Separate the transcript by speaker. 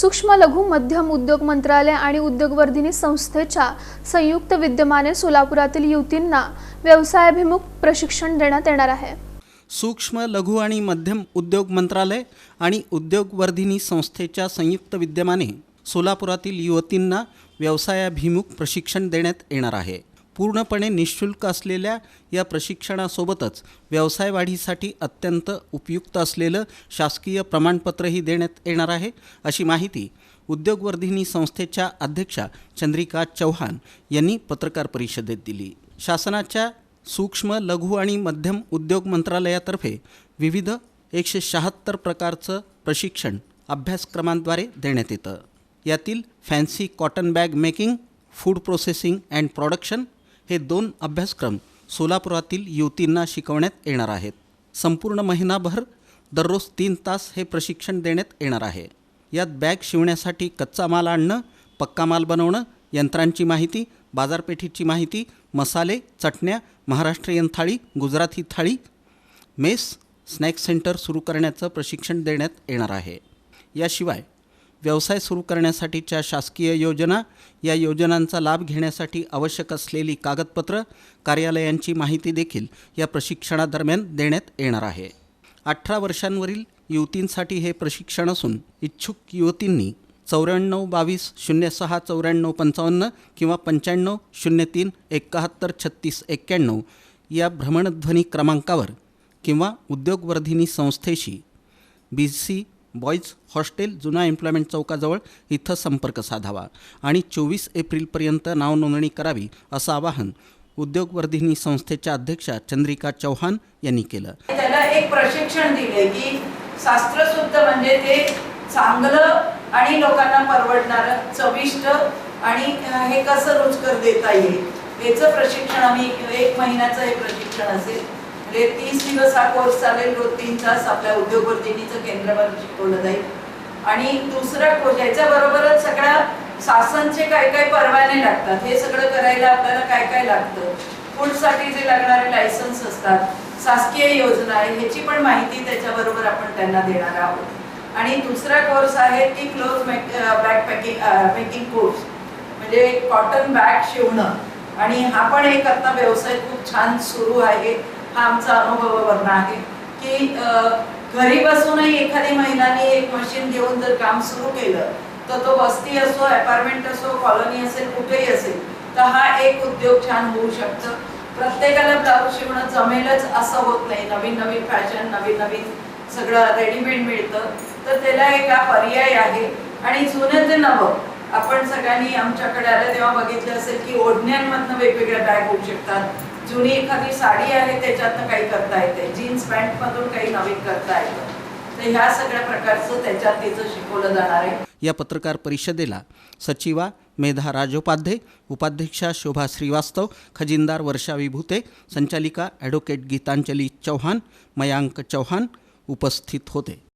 Speaker 1: सूक्ष्म लघु मध्यम उद्योग मंत्रालय आणि उद्योगवर्धिनी संस्थेच्या संयुक्त विद्यमाने सोलापुरातील युवतींना व्यवसायाभिमुख प्रशिक्षण देण्यात येणार आहे.
Speaker 2: सूक्ष्म लघु आणि मध्यम उद्योग मंत्रालय आणि उद्योगवर्धिनी संस्थेच्या संयुक्त विद्यमाने सोलापुरातील युवतींना व्यवसायाभिमुख प्रशिक्षण देण्यात येणार आहे. पूर्णपणे निशुल्क असलेल्या या प्रशिक्षणासोबतच व्यवसाय वाढीसाठी अत्यंत उपयुक्त असलेलं शासकीय प्रमाणपत्रही देण्यात येणार आहे. अशी माहिती उद्योगवर्धिनी संस्थेच्या अध्यक्षा चंद्रिका चव्हाण यांनी पत्रकार परिषदेत दिली. शासनाच्या सूक्ष्म लघु आणि मध्यम उद्योग मंत्रालयातर्फे विविध एकशे शहात्तर प्रकारचं प्रशिक्षण अभ्यासक्रमांद्वारे देण्यात येतं. यातील fancy cotton bag making food processing and production हे दोन अभ्यासक्रम सोलापुरातील युवतींना शिकवण्यात येणार आहेत. संपूर्ण महिनाभर दररोज तीन तास हे प्रशिक्षण देण्यात येणार आहे. यात बॅग शिवण्यासाठी कच्चा माल आणणं पक्का माल बनवणं यंत्रांची माहिती बाजारपेठेची माहिती मसाले चटण्या Maharashtrian thali Gujarati thali mess snack centre सुरू करण्याचं प्रशिक्षण देण्यात येणार आहे. याशिवाय व्यवसाय सुरू करण्यासाठीच्या शासकीय योजना या योजनांचा लाभ घेण्यासाठी आवश्यक असलेली कागदपत्र कार्यालयांची माहिती देखील या प्रशिक्षणादरम्यान देण्यात येणार आहे. अठरा वर्षांवरील युवतींसाठी हे प्रशिक्षण असून इच्छुक युवतींनी चौऱ्याण्णव बावीस शून्य सहा चौऱ्याण्णव पंचावन्न किंवा पंच्याण्णव शून्य तीन एकाहत्तर छत्तीस एक्क्याण्णव या भ्रमणध्वनी क्रमांकावर किंवा उद्योगवर्धिनी संस्थेशी बी सी बॉईज हॉस्टेल जुना एम्प्लॉयमेंट चौकाजवळ इथं संपर्क साधावा आणि चोवीस एप्रिलपर्यंत नावनोंदणी करावी असं आवाहन उद्योगवर्धिनी संस्थेच्या अध्यक्षा चंद्रिका चौहान यांनी केलं.
Speaker 3: त्याला एक प्रशिक्षण दिले की शास्त्रशुद्ध म्हणजे ते चांगलं आणि लोकांना परवडणारं चविष्ट आणि हे कसं रुचकर देता येईल? याचं प्रशिक्षण आम्ही एक महिन्याचं हे प्रशिक्षण असेल. म्हणजे तीस दिवस हा कोर्स चालेल. रोज तीन तास आपल्या उद्योगवर्धिनीचं केंद्रावर शिकवलं जाईल. आणि दुसरा कोर्स याच्याबरोबरच सगळ्या शासनचे काय काय परवाने लागतात. हे सगळं करायला आपल्याला काय काय लागतं? फूडसाठी जे लागणारे लायसन्स असतात शासकीय योजना आहे ह्याची पण माहिती त्याच्याबरोबर आपण त्यांना देणार आहोत. आणि दुसरा कोर्स आहे की close bag packing making course म्हणजे कॉटन बॅग शिवणं. आणि हा पण एक आता व्यवसाय खूप छान सुरू आहे. हा आमचा अनुभवावरून आहे की घरी बसूनही एखादी महिलांनी एक मशीन घेऊन जर काम सुरू केलं तर तो वस्ती असो अपार्टमेंट असो कॉलनी असेल कुठेही असेल तर हा एक उद्योग छान होऊ शकतं. प्रत्येकाला ब्लाऊज शिवणं जमेलच असं होत नाही. नवीन नवीन फॅशन नवीन नवीन सगळं रेडीमेड मिळतं. तर त्याला एक हा पर्याय आहे. आणि जुनं ते नवं आपण सगळ्यांनी आमच्याकडे आलं तेव्हा बघितलं असेल की ओढण्यांमधनं वेगवेगळ्या बॅग होऊ शकतात. जुनी एखादी साडी आहे त्याच्यातनं काही करता येते. जीन्स पॅन्टमधून काही नवीन करता येतं. तर ह्या सगळ्या प्रकारचं त्याच्यात तिचं शिकवलं जाणार आहे.
Speaker 2: या पत्रकार परिषदेला सचिवा मेधा राजोपाध्ये उपाध्यक्षा शोभा श्रीवास्तव खजिनदार वर्षा विभूते संचालिका ॲडव्होकेट गीतांजली चव्हाण मयांक चव्हाण उपस्थित होते.